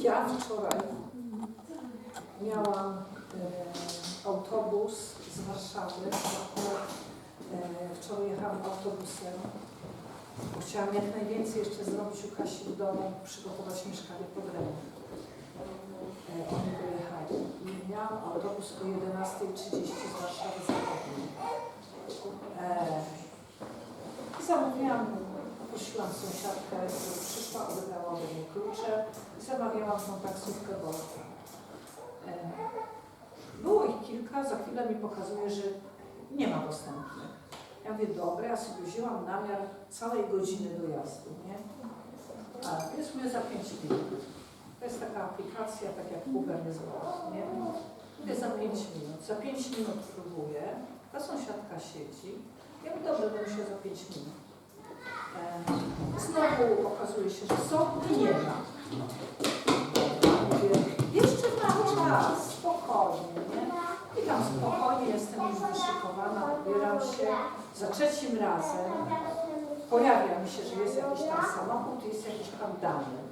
Ja wczoraj miałam e, autobus z Warszawy. Akurat, e, wczoraj jechałam autobusem, chciałam jak najwięcej jeszcze zrobić u Kasi w domu, przygotować mieszkanie pod remont. E, oni dojechali i miałam autobus o 11.30 z Warszawy Zachodniej. E, zamówiłam, prosiłam sąsiadkę, żeby przyszła, odebrała ode mnie klucze i zamawiałam tą taksówkę Volt. E, Było ich kilka, za chwilę mi pokazuje, że nie ma dostępnych. Ja mówię, dobra, ja sobie wzięłam namiar całej godziny dojazdu, nie? A jest mnie za 5 minut. To jest taka aplikacja, tak jak Uber jest Volt, nie? Mówię za 5 minut. Za 5 minut próbuję, ta sąsiadka siedzi. Ja mówię, dobrze, będę się za 5 minut. E, Znowu okazuje się, że są i nie ma. Mówię, jeszcze mam czas, spokojnie, nie? I tam spokojnie jestem już wyszykowana, ubieram się. Za trzecim razem pojawia mi się, że jest jakiś tam samochód, jest jakiś pan Daniel.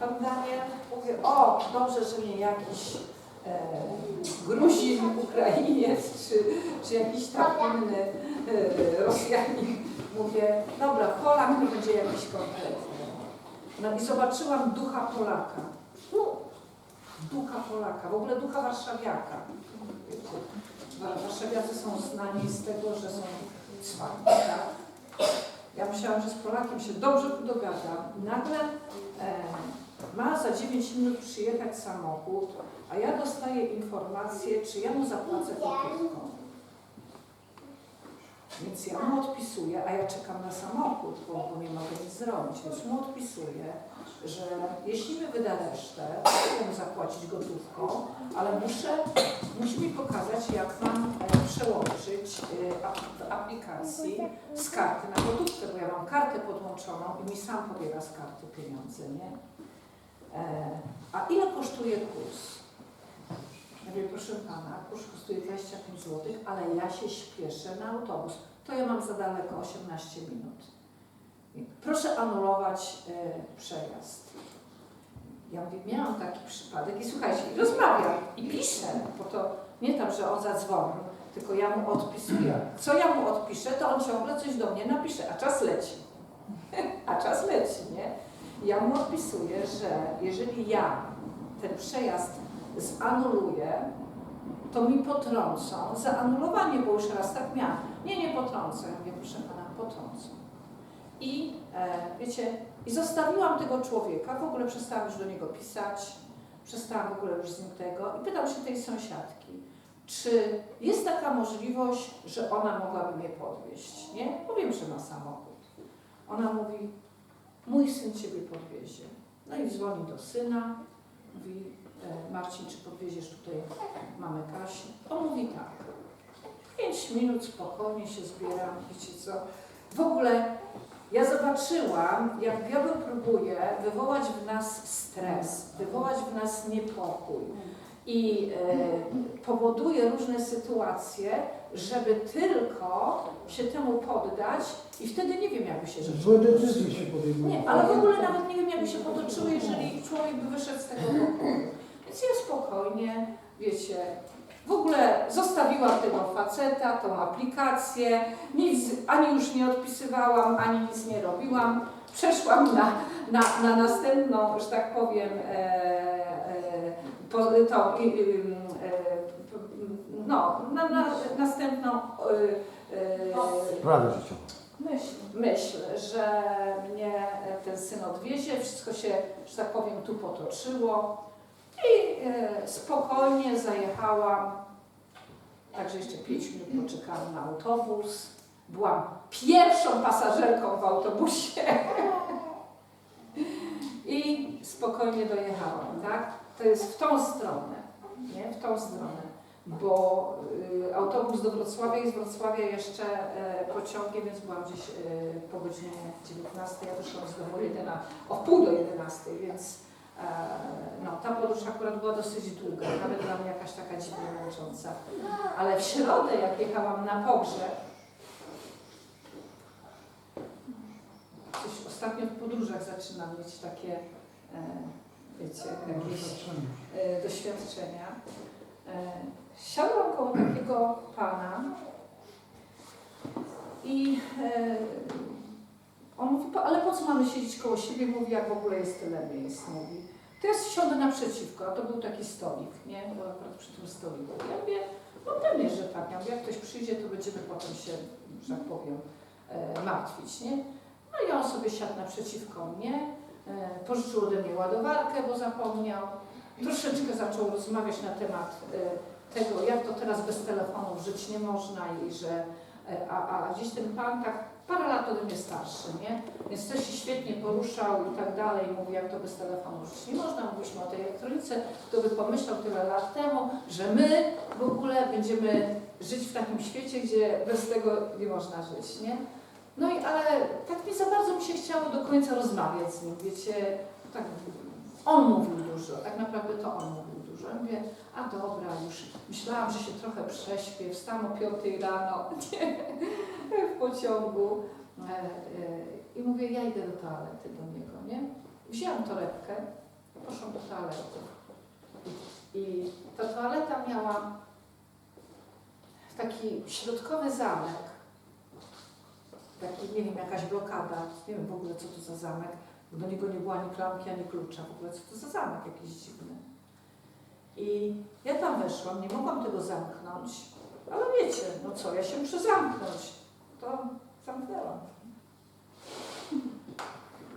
Pan Daniel, mówię, o, dobrze, że nie jakiś e, Gruzin, Ukrainiec, czy, czy jakiś tam inny e, Rosjanin. Mówię, dobra, Polak to będzie jakiś konkretny. No i zobaczyłam ducha Polaka. Ducha Polaka, w ogóle ducha Warszawiaka. Warszawiacy są znani z tego, że są cwani, tak? Ja myślałam, że z Polakiem się dobrze dogadam. I nagle e, ma za 9 minut przyjechać samochód, a ja dostaję informację, czy ja mu zapłacę gotówką. Więc ja mu odpisuję, a ja czekam na samochód, bo, bo nie mogę nic zrobić, więc mu odpisuję, że jeśli mi wyda resztę, mu zapłacić gotówką, ale muszę, musi mi pokazać, jak mam e, przełączyć e, w aplikacji z karty na gotówkę, bo ja mam kartę podłączoną i mi sam pobiera z karty pieniądze, nie? E, a ile kosztuje kurs? Ja mówię, proszę pana, kurs kosztuje 25 zł, ale ja się śpieszę na autobus. To ja mam za daleko 18 minut. Proszę anulować e, przejazd. Ja mówię, miałam taki przypadek i słuchajcie, i rozmawiam i piszę, bo to nie tam, że on zadzwonił, tylko ja mu odpisuję. Co ja mu odpiszę, to on ciągle coś do mnie napisze, a czas leci. a czas leci, nie? Ja mu odpisuję, że jeżeli ja ten przejazd zanuluję, to mi potrącą za anulowanie, bo już raz miałam. Nie, nie potrącę. Ja mówię, proszę pana, potrącą. I e, wiecie, i zostawiłam tego człowieka, w ogóle przestałam już do niego pisać, przestałam w ogóle już z nim tego i pytam się tej sąsiadki, czy jest taka możliwość, że ona mogłaby mnie podwieźć, nie? Powiem, że ma samochód. Ona mówi, mój syn ciebie podwiezie. No i dzwoni do syna, mówi, e, Marcin, czy podwieziesz tutaj mamy Kasi? On mówi tak. Pięć minut spokojnie się zbieram, wiecie co? W ogóle ja zobaczyłam, jak diabeł próbuje wywołać w nas stres, wywołać w nas niepokój i e, powoduje różne sytuacje, żeby tylko się temu poddać i wtedy nie wiem, jakby się rzeczy Złe decyzje się podejmują. nie, ale w ogóle nawet nie wiem, jakby się potoczyły, jeżeli człowiek by wyszedł z tego pokoju. Więc ja spokojnie, wiecie, w ogóle zostawiłam tego faceta, tą aplikację, nic ani już nie odpisywałam, ani nic nie robiłam. Przeszłam na, na, na następną, że tak powiem, e, e, po, tą, e, no, na, na następną e, e, Prawie życiowe. Myśl, myśl, że mnie ten syn odwiezie, wszystko się, że tak powiem, tu potoczyło i e, spokojnie zajechałam. Także jeszcze 5 minut poczekałam na autobus. Byłam pierwszą pasażerką w autobusie i spokojnie dojechałam, tak? To jest w tą stronę, nie? W tą stronę bo y, autobus do Wrocławia i z Wrocławia jeszcze e, pociągiem, więc byłam gdzieś e, po godzinie 19, ja wyszłam z domu 11, o pół do 11, więc no, ta podróż akurat była dosyć długa, nawet dla mnie jakaś taka dziwnie męcząca. Ale w środę, jak jechałam na pogrzeb, coś ostatnio w podróżach zaczynam mieć takie e, wiecie, jakieś e, doświadczenia. E, Siadłam koło takiego pana i e, on mówi, "Po- ale po co mamy siedzieć koło siebie? Mówi, jak w ogóle jest tyle miejsc, mówi. To ja siądę naprzeciwko, a to był taki stolik, nie? Bo akurat przy tym stoliku. Ja mówię, no pewnie, że tak. Ja mówię, jak ktoś przyjdzie, to będziemy potem się, że tak powiem, e, martwić, nie? No i on sobie siadł naprzeciwko mnie, e, pożyczył ode mnie ładowarkę, bo zapomniał. Troszeczkę zaczął rozmawiać na temat e, tego, jak to teraz bez telefonów żyć nie można i że, e, a, a gdzieś ten pan tak parę lat ode mnie starszy, nie? Więc też się świetnie poruszał i tak dalej, mówi, jak to bez telefonu żyć nie można. Mówiliśmy o tej elektronice, kto by pomyślał tyle lat temu, że my w ogóle będziemy żyć w takim świecie, gdzie bez tego nie można żyć, nie? No i ale tak nie za bardzo mi się chciało do końca rozmawiać z nim, wiecie, tak on mówił dużo, tak naprawdę to on mówił dużo. Ja mówię, a dobra, już myślałam, że się trochę prześpię, wstałam o 5 rano nie, w pociągu e, e, i mówię, ja idę do toalety do niego, nie? Wzięłam torebkę, poszłam do toalety i ta toaleta miała taki środkowy zamek, taki, nie wiem, jakaś blokada, nie wiem w ogóle co to za zamek, do niego nie było ani klamki, ani klucza, w ogóle co to za zamek jakiś dziwny. I ja tam weszłam, nie mogłam tego zamknąć, ale wiecie, no co, ja się muszę zamknąć. To zamknęłam.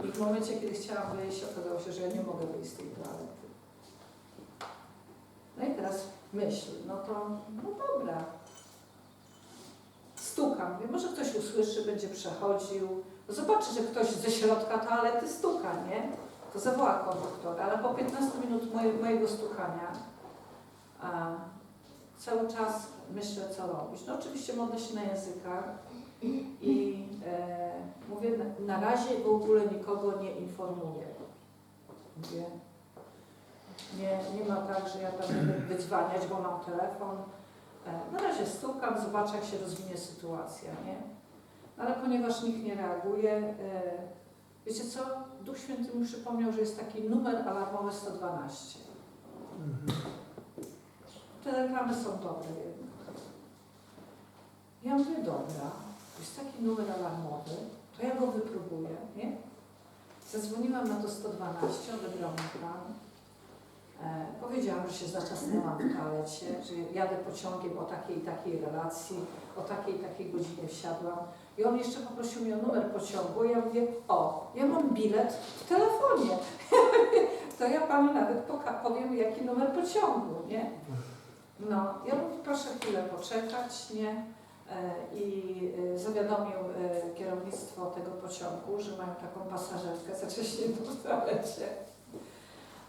I w momencie, kiedy chciałam wyjść, okazało się, że ja nie mogę wyjść z tej toalety. No i teraz myśl, no to, no dobra. Stukam, mówię, może ktoś usłyszy, będzie przechodził, zobaczy, że ktoś ze środka toalety stuka, nie? To zawoła konduktora, ale po 15 minut moje, mojego stukania a, cały czas myślę, co robić. No oczywiście modlę się na językach i e, mówię, na, na razie w ogóle nikogo nie informuję. Mówię, nie, nie ma tak, że ja tam będę wydzwaniać, bo mam telefon. E, na razie stukam, zobaczę, jak się rozwinie sytuacja, nie? Ale ponieważ nikt nie reaguje, e, wiecie co? Duch Święty mi przypomniał, że jest taki numer alarmowy 112. Te reklamy są dobre jednak. Ja mówię, dobra, jest taki numer alarmowy, to ja go wypróbuję, nie? Zadzwoniłam na to 112, odebrał mi pan. E, powiedziałam, że się zaczasnęłam w toalecie, że jadę pociągiem o takiej i takiej relacji, o takiej i takiej godzinie wsiadłam. I on jeszcze poprosił mnie o numer pociągu. Ja mówię, o, ja mam bilet w telefonie. to ja panu nawet powiem, jaki numer pociągu, nie? No, ja mówię, proszę chwilę poczekać, nie? E, I e, zawiadomił e, kierownictwo tego pociągu, że mają taką pasażerkę zacześniętą w toalecie.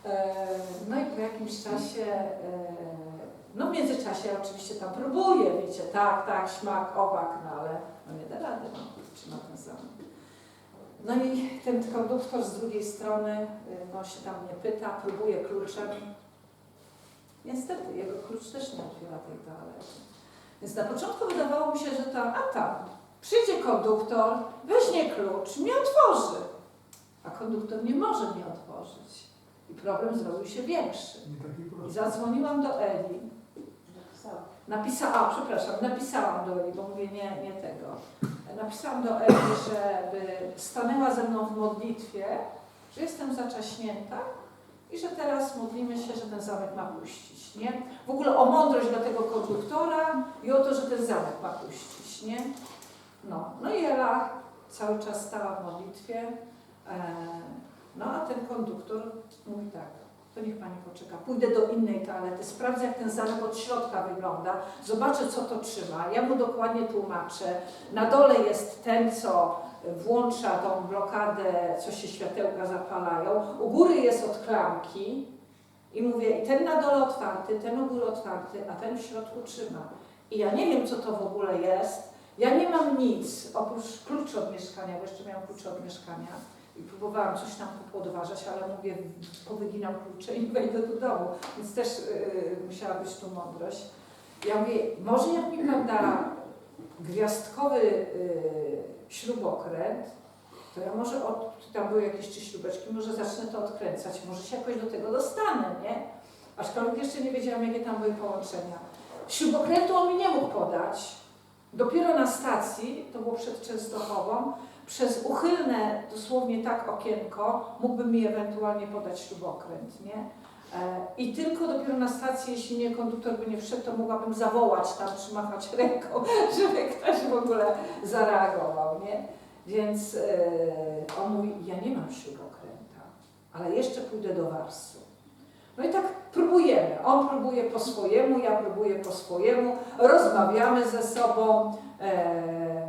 E, No i po jakimś czasie, e, no w międzyczasie oczywiście tam próbuję, wiecie, tak, tak, śmak, owak, no ale no nie da rady, no, trzyma ten sam. No i ten konduktor z drugiej strony, y, no się tam mnie pyta, próbuje kluczem. Niestety, jego klucz też nie otwiera tej toalety. Więc na początku wydawało mi się, że tam, a tam, przyjdzie konduktor, weźmie klucz, mnie otworzy. A konduktor nie może mnie otworzyć. I problem zrobił się większy. I zadzwoniłam do Eli. Napisałam, a przepraszam, napisałam do Eli, bo mówię nie, nie tego. Napisałam do Eli, żeby stanęła ze mną w modlitwie, że jestem zaczaśnięta i że teraz modlimy się, że ten zamek ma puścić, nie? W ogóle o mądrość dla tego konduktora i o to, że ten zamek ma puścić, nie? No, no i Ela cały czas stała w modlitwie, e, no a ten konduktor mówi tak, to niech Pani poczeka, pójdę do innej toalety, sprawdzę jak ten zamek od środka wygląda, zobaczę co to trzyma, ja mu dokładnie tłumaczę. Na dole jest ten, co włącza tą blokadę, co się światełka zapalają, u góry jest od klamki i mówię, i ten na dole otwarty, ten u góry otwarty, a ten w środku trzyma. I ja nie wiem co to w ogóle jest, ja nie mam nic oprócz kluczy od mieszkania, bo jeszcze miałam klucze od mieszkania i próbowałam coś tam podważać, ale mówię, powyginam klucze i wejdę do domu, więc też yy, musiała być tu mądrość. Ja mówię, może jak mi pan da gwiazdkowy yy, śrubokręt, to ja może, od, tam były jakieś trzy śrubeczki, może zacznę to odkręcać, może się jakoś do tego dostanę, nie? Aczkolwiek jeszcze nie wiedziałam, jakie tam były połączenia. Śrubokrętu on mi nie mógł podać. Dopiero na stacji, to było przed Częstochową, przez uchylne dosłownie tak okienko mógłby mi ewentualnie podać śrubokręt, nie? E, I tylko dopiero na stacji, jeśli nie konduktor by nie wszedł, to mogłabym zawołać tam, czy machać ręką, żeby ktoś w ogóle zareagował, nie? Więc e, on mówi, ja nie mam śrubokręta, ale jeszcze pójdę do warsu. No i tak próbujemy. On próbuje po swojemu, ja próbuję po swojemu, rozmawiamy ze sobą. E,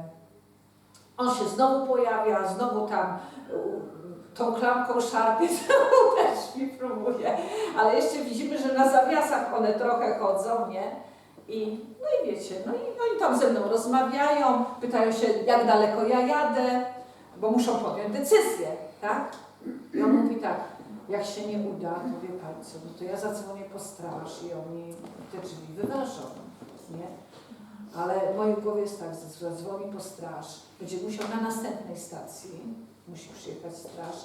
on się znowu pojawia, znowu tam u, tą klamką szarpie, znowu też mi próbuje. Ale jeszcze widzimy, że na zawiasach one trochę chodzą, nie? I, no i wiecie, no i oni tam ze mną rozmawiają, pytają się, jak daleko ja jadę, bo muszą podjąć decyzję, tak? I on mówi tak, jak się nie uda, to wie Pan co, no to ja zadzwonię po straż i oni te drzwi wyważą, w głowie jest tak, zadzwoni po straż, będzie musiał na następnej stacji, musi przyjechać straż,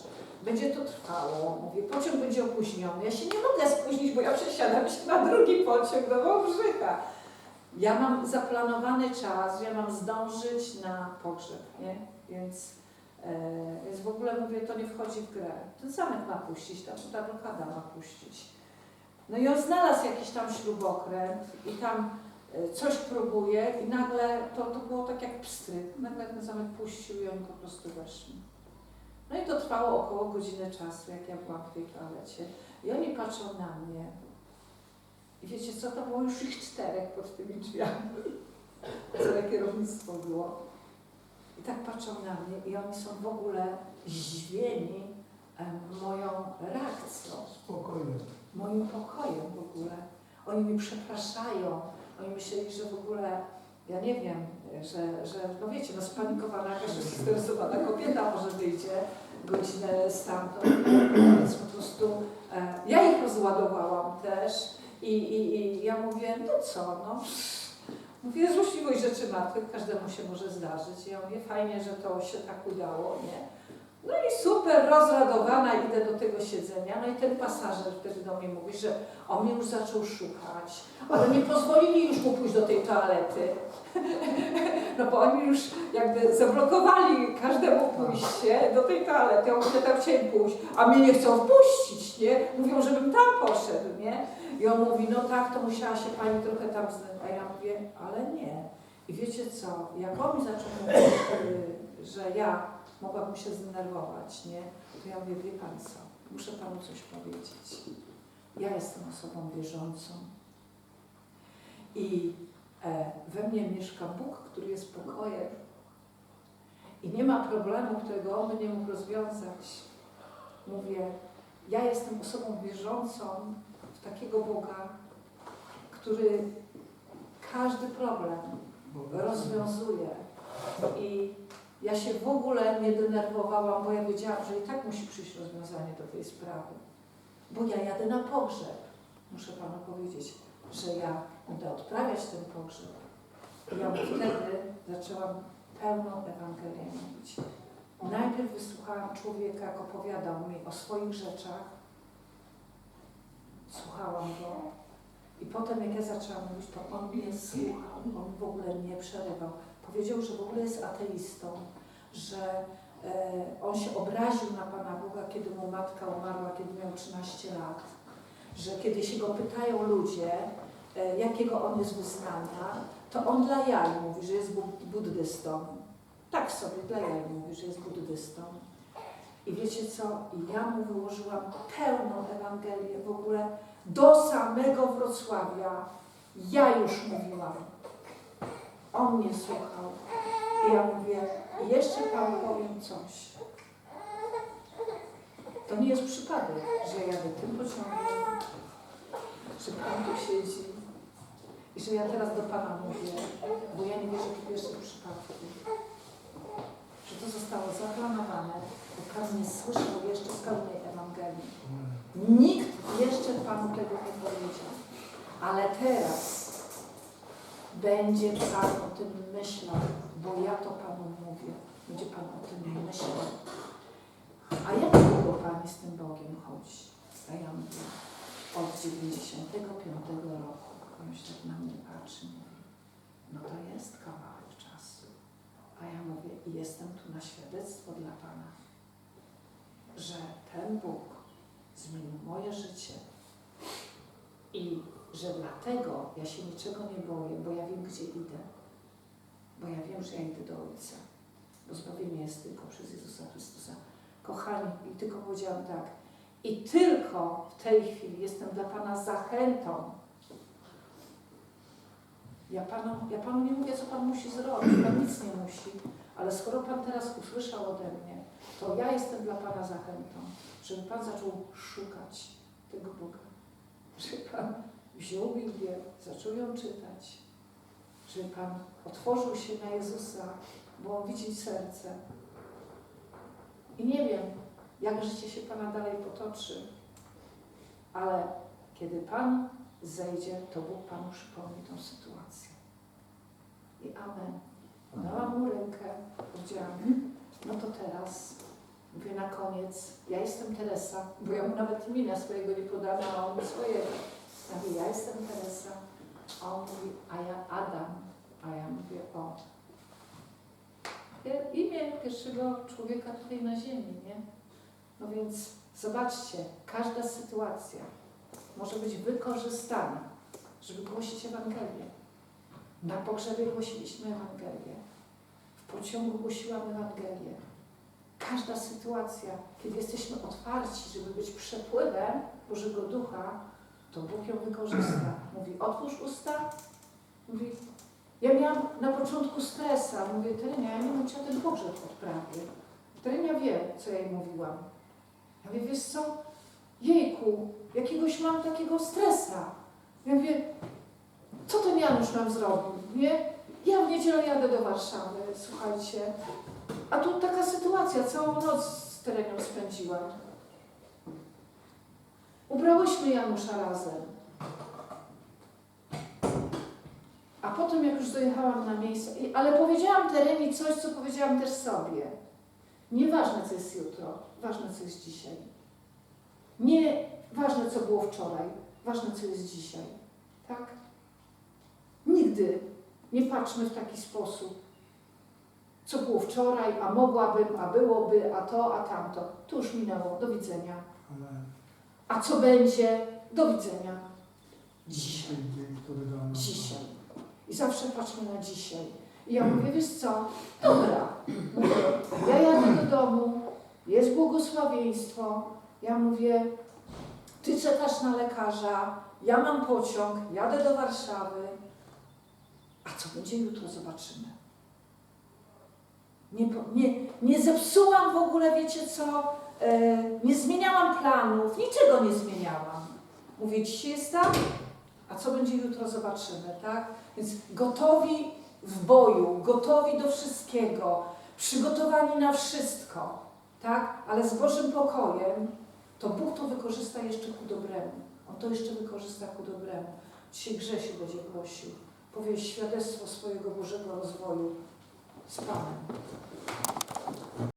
będzie to trwało, mówię, pociąg będzie opóźniony, ja się nie mogę spóźnić, bo ja przesiadam się na drugi pociąg do Wałbrzycha. Ja mam zaplanowany czas, ja mam zdążyć na pogrzeb, nie? Więc, e, więc w ogóle mówię, to nie wchodzi w grę. Ten zamek ma puścić, ta, ta blokada ma puścić. No i on znalazł jakiś tam śrubokręt i tam coś próbuje i nagle to, to było tak jak pstryk. Nagle ten zamek puścił i oni po prostu weszli. No i to trwało około godziny czasu, jak ja byłam w tej toalecie. I oni patrzą na mnie. I wiecie co, to było już ich czterech pod tymi drzwiami. Całe kierownictwo było. I tak patrzą na mnie i oni są w ogóle zdziwieni moją reakcją Spokojnie. moim pokojem w ogóle. Oni mi przepraszają. Oni myśleli, że w ogóle, ja nie wiem, że, że no wiecie, no spanikowana, jakaś zestresowana kobieta może wyjdzie godzinę stamtąd, więc po prostu e, ja ich rozładowałam też i, i, i ja mówię, no co, no Mówię, złośliwość rzeczy martwych, każdemu się może zdarzyć. Ja mówię, fajnie, że to się tak udało, nie? No i super, rozradowana, idę do tego siedzenia. No i ten pasażer wtedy do mnie mówi, że on mnie już zaczął szukać, ale nie pozwolili już mu pójść do tej toalety. No bo oni już jakby zablokowali każdemu pójście do tej toalety. Ja mówię, tam chciałem pójść, a mnie nie chcą wpuścić, nie? Mówią, żebym tam poszedł, nie? I on mówi, no tak, to musiała się pani trochę tam znać. A ja mówię, ale nie. I wiecie co, jak on mi zaczął mówić, że ja mogłabym się zdenerwować, nie? To ja mówię, wie pan co, muszę panu coś powiedzieć. Ja jestem osobą wierzącą i e, we mnie mieszka Bóg, który jest pokojem i nie ma problemu, którego on nie mógł rozwiązać. Mówię, ja jestem osobą wierzącą w takiego Boga, który każdy problem rozwiązuje. I ja się w ogóle nie denerwowałam, bo ja wiedziałam, że i tak musi przyjść rozwiązanie do tej sprawy. Bo ja jadę na pogrzeb. Muszę Panu powiedzieć, że ja będę odprawiać ten pogrzeb. I ja wtedy zaczęłam pełną Ewangelię mówić. Najpierw wysłuchałam człowieka, jak opowiadał mi o swoich rzeczach. Słuchałam go. I potem, jak ja zaczęłam mówić, to on mnie słuchał. On w ogóle nie przerywał. Powiedział, że w ogóle jest ateistą, że e, on się obraził na Pana Boga, kiedy mu matka umarła, kiedy miał 13 lat. Że kiedy się go pytają ludzie, e, jakiego on jest wyznania, to on dla jaj mówi, że jest bud- buddystą. Tak sobie dla jaj mówi, że jest buddystą. I wiecie co? I ja mu wyłożyłam pełną Ewangelię w ogóle do samego Wrocławia. Ja już mówiłam. On mnie słuchał. I ja mówię, jeszcze Pan powiem coś. To nie jest przypadek, że jadę tym pociągiem, że Pan tu siedzi i że ja teraz do Pana mówię, bo ja nie wierzę w pierwszym przypadku. Że to zostało zaplanowane, bo Pan nie słyszał jeszcze z pełnej Ewangelii. Nikt jeszcze Panu tego nie powiedział. Ale teraz będzie Pan o tym myślał, bo ja to Panu mówię. Będzie Pan o tym myśleć. A jak długo Pani z tym Bogiem chodzi? Mówię, od 95 roku. Się tak na mnie patrzy mówi, no to jest kawałek czasu. A ja mówię, jestem tu na świadectwo dla Pana, że ten Bóg zmienił moje życie i że dlatego ja się niczego nie boję, bo ja wiem, gdzie idę. Bo ja wiem, że ja idę do Ojca. Bo zbawienie jest tylko przez Jezusa Chrystusa. Kochani, i tylko powiedziałam tak, i tylko w tej chwili jestem dla Pana zachętą. Ja panu, ja panu nie mówię, co Pan musi zrobić, Pan nic nie musi, ale skoro Pan teraz usłyszał ode mnie, to ja jestem dla Pana zachętą, żeby Pan zaczął szukać tego Boga. Żeby Pan wziął Biblię, zaczął ją czytać, żeby Pan otworzył się na Jezusa, bo widzi serce. I nie wiem, jak życie się Pana dalej potoczy, ale kiedy Pan zejdzie, to Bóg Panu przypomni tą sytuację. I amen. Dałam mu rękę, powiedziałam, no to teraz, mówię na koniec, ja jestem Teresa, bo ja mu nawet imienia swojego nie podałam, a on swojego. Mówię, ja jestem Teresa, a on mówi, a ja Adam, a ja mówię, o. Imię pierwszego człowieka tutaj na ziemi, nie? No więc zobaczcie, każda sytuacja może być wykorzystana, żeby głosić Ewangelię. Na pogrzebie głosiliśmy Ewangelię. W pociągu głosiłam Ewangelię. Każda sytuacja, kiedy jesteśmy otwarci, żeby być przepływem Bożego Ducha, to Bóg ją wykorzysta. Mówi, otwórz usta. Mówi, ja miałam na początku stresa. Mówię, Terenia, ja nie czy ja ten pogrzeb odprawię. Terenia wie, co ja jej mówiłam. Ja mówię, wiesz co, jejku, jakiegoś mam takiego stresa. Ja mówię, co ten Janusz nam zrobił, nie? Ja w niedzielę jadę do Warszawy, słuchajcie. A tu taka sytuacja, całą noc z terenią spędziłam. Ubrałyśmy Janusza razem. A potem, jak już dojechałam na miejsce, ale powiedziałam tereni coś, co powiedziałam też sobie. Nieważne, co jest jutro, ważne, co jest dzisiaj. Nie ważne, co było wczoraj, ważne, co jest dzisiaj. Tak? Nigdy nie patrzmy w taki sposób. Co było wczoraj, a mogłabym, a byłoby, a to, a tamto. To już minęło. Do widzenia. Amen. A co będzie? Do widzenia. Dzisiaj. Dzisiaj. I zawsze patrzmy na dzisiaj. I ja mówię, wiesz co? Dobra. Mówię, ja jadę do domu, jest błogosławieństwo. Ja mówię, ty czekasz na lekarza, ja mam pociąg, jadę do Warszawy. A co będzie jutro, zobaczymy. Nie, nie, nie zepsułam w ogóle, wiecie co? E, nie zmieniałam planów, niczego nie zmieniałam. Mówię, dzisiaj jest tak, a co będzie jutro, zobaczymy, tak? Więc gotowi w boju, gotowi do wszystkiego, przygotowani na wszystko, tak? Ale z Bożym pokojem, to Bóg to wykorzysta jeszcze ku dobremu. On to jeszcze wykorzysta ku dobremu. Dzisiaj Grzesiu będzie głosił, powie świadectwo swojego Bożego rozwoju z Panem.